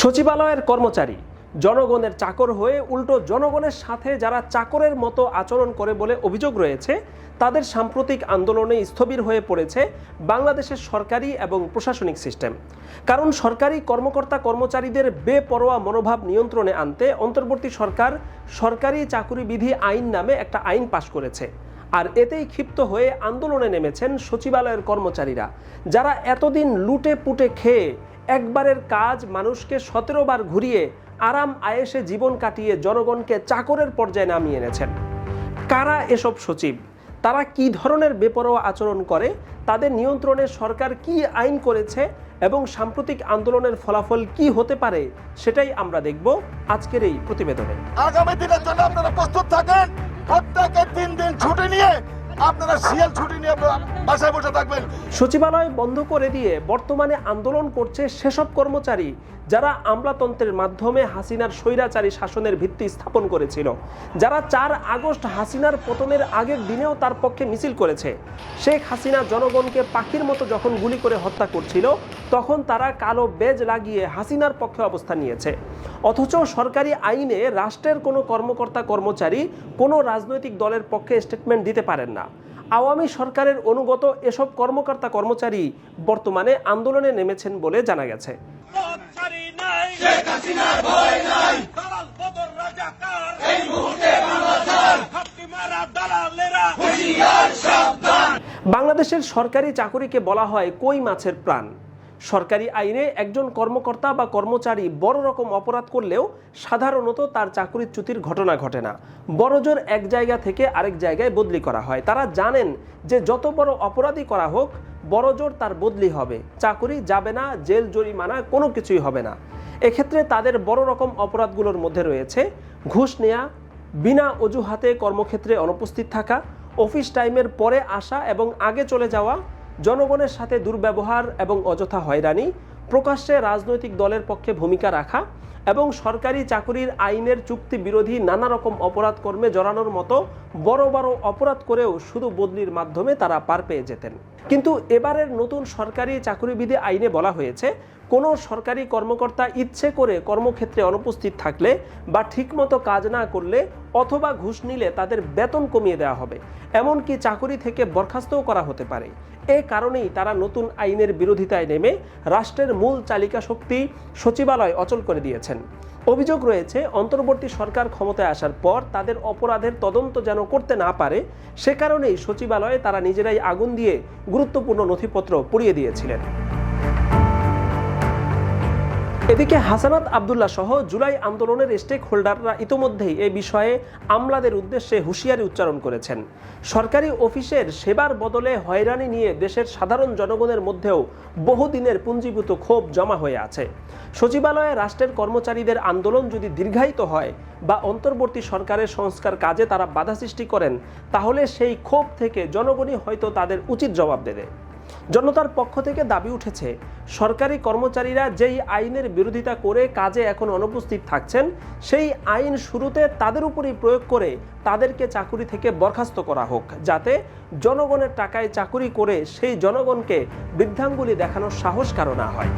সচিবালয়ের কর্মচারী জনগণের চাকর হয়ে উল্টো জনগণের সাথে যারা চাকরের মতো আচরণ করে বলে অভিযোগ রয়েছে, তাদের সাম্প্রতিক আন্দোলনে স্থবির হয়ে পড়েছে বাংলাদেশের সরকারি এবং প্রশাসনিক সিস্টেম। কারণ সরকারি কর্মকর্তা কর্মচারীদের বেপরোয়া মনোভাব নিয়ন্ত্রণে আনতে অন্তর্বর্তী সরকার সরকারি চাকুরি বিধি আইন নামে একটা আইন পাশ করেছে। আর এতেই ক্ষিপ্ত হয়ে আন্দোলনে নেমেছেন সচিবালয়ের কর্মচারীরা, যারা এতদিন লুটে পুটে খেয়ে একবারের কাজ মানুষকে সতেরো বার ঘুরিয়ে আরাম আয়েসে জীবন কাটিয়ে জনগণকে চাকরের পর্যায়ে নামিয়ে এনেছেন। কারা এসব সচিব? তারা কি ধরনের বেপরোয়া আচরণ করে? তাদের নিয়ন্ত্রণে সরকার কি আইন করেছে? এবং সাম্প্রতিক আন্দোলনের ফলাফল কি হতে পারে? সেটাই আমরা দেখব আজকের এই প্রতিবেদনে। আগামী দিনের জন্য আপনারা প্রস্তুত থাকেন। আপনারা সিএল ছুটি নিয়ে বাসায় বসে থাকবেন। সচিবালয় বন্ধ করে দিয়ে বর্তমানে আন্দোলন করছে সেসব কর্মচারী। যারা আমলাতন্ত্রের মাধ্যমে হাসিনার স্বৈরাচারী শাসনের ভিত্তি স্থাপন করেছিল, যারা চার আগস্ট হাসিনার পতনের আগের দিনেও তার পক্ষে মিছিল করেছে। শেখ হাসিনা জনগণকে পাখির মতো যখন গুলি করে হত্যা করছিল, তখন তারা কালো বেজ লাগিয়ে হাসিনার পক্ষে অবস্থান নিয়েছে। অথচ সরকারি আইনে রাষ্ট্রের কোনো কর্মকর্তা কর্মচারী কোনো রাজনৈতিক দলের পক্ষে স্টেটমেন্ট দিতে পারেন না। আওয়ামী সরকারের অনুগত এসব কর্মকর্তা কর্মচারী বর্তমানে আন্দোলনে নেমেছেন বলে জানা গেছে। হাসিনার ভয় নাই। দালাল বদর রাজাকার এই মুহূর্তে বাংলাদেশ খাপটি মারা দালালেরা। হুঁশিয়ার সাবধান। বাংলাদেশের সরকারি চাকুরিকে বলা হয় কই মাছের প্রাণ। সরকারি আইনে একজন কর্মকর্তা বা কর্মচারী বড় রকম অপরাধ করলেও সাধারণত তার চাকরির চ্যুতির ঘটনা ঘটে না। বড়জোর এক জায়গা থেকে আরেক জায়গায় বদলি করা হয়। তারা জানেন যে যত বড় অপরাধী করা হোক বড়জোর তার বদলি হবে। চাকুরি যাবে না জেল জরিমানা কোনো কিছুই হবে না। এক্ষেত্রে তাদের বড় রকম অপরাধগুলোর মধ্যে রয়েছে। ঘুষ নেয়া, বিনা অজুহাতে কর্মক্ষেত্রে অনুপস্থিত থাকা, অফিস টাইমের পরে আসা এবং আগে চলে যাওয়া, জনগণের সাথে দুর্ব্যবহার এবং অযথা হয়রানি, প্রকাশ্যে রাজনৈতিক দলের পক্ষে ভূমিকা রাখা এবং সরকারি চাকুরির আইনের চুক্তি বিরোধী নানা রকম অপরাধ কর্মে জড়ানোর মতো বড় বড় অপরাধ করেও শুধু বদলির মাধ্যমে তারা পার পেয়ে যেতেন। কিন্তু এবারের নতুন সরকারি চাকুরিবিধি আইনে বলা হয়েছে কোনো সরকারি কর্মকর্তা ইচ্ছে করে কর্মক্ষেত্রে অনুপস্থিত থাকলে বা ঠিকমতো কাজ না করলে অথবা ঘুষ নিলে তাদের বেতন কমিয়ে দেওয়া হবে। এমনকি চাকুরি থেকে বরখাস্তও করা হতে পারে। এ কারণেই তারা নতুন আইনের বিরোধিতায় নেমে রাষ্ট্রের মূল চালিকা শক্তি সচিবালয় অচল করে দিয়েছেন। অভিযোগ রয়েছে, অন্তর্বর্তী সরকার ক্ষমতায় আসার পর তাদের অপরাধের তদন্ত যেন করতে না পারে, সে কারণেই সচিবালয়ে তারা নিজেরাই আগুন দিয়ে গুরুত্বপূর্ণ নথিপত্র পুড়িয়ে দিয়েছিলেন। এদিকে হাসানাত আবদুল্লাহ সহ জুলাই আন্দোলনের স্টেক হোল্ডাররা ইতোমধ্যেই এ বিষয়ে আমলাদের উদ্দেশ্যে হুঁশিয়ারি উচ্চারণ করেছেন। সরকারি অফিসের সেবার বদলে হয়রানি নিয়ে দেশের সাধারণ জনগণের মধ্যেও বহুদিনের পুঞ্জীভূত ক্ষোভ জমা হয়ে আছে। সচিবালয়ে রাষ্ট্রের কর্মচারীদের আন্দোলন যদি দীর্ঘায়িত হয় বা অন্তর্বর্তী সরকারের সংস্কার কাজে তারা বাধা সৃষ্টি করেন, তাহলে সেই ক্ষোভ থেকে জনগণই হয়তো তাদের উচিত জবাব দেবে। জনতার পক্ষ থেকে দাবি উঠেছে, সরকারি কর্মচারীরা যেই আইনের বিরোধিতা করে কাজে এখন অনুপস্থিত থাকছেন, সেই আইন শুরুতে তাদের উপরই প্রয়োগ করে তাদেরকে চাকুরি থেকে বরখাস্ত করা হোক, যাতে জনগণের টাকায় চাকুরি করে সেই জনগণকে বৃদ্ধাঙ্গুলি দেখানোর সাহস কারও না হয়।